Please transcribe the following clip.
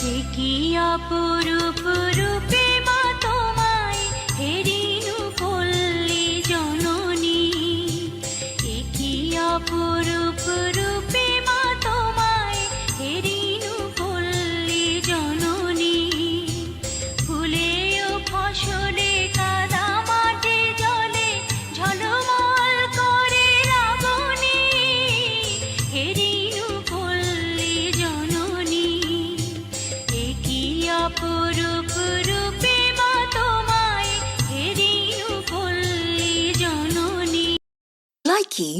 কি অপরূপ রূপে মা তোমায় হেরিনু করলি জননী? কি অপরূপ অপরূপ রূপে তোমায় হেরিনু পল্লী জননী। Likey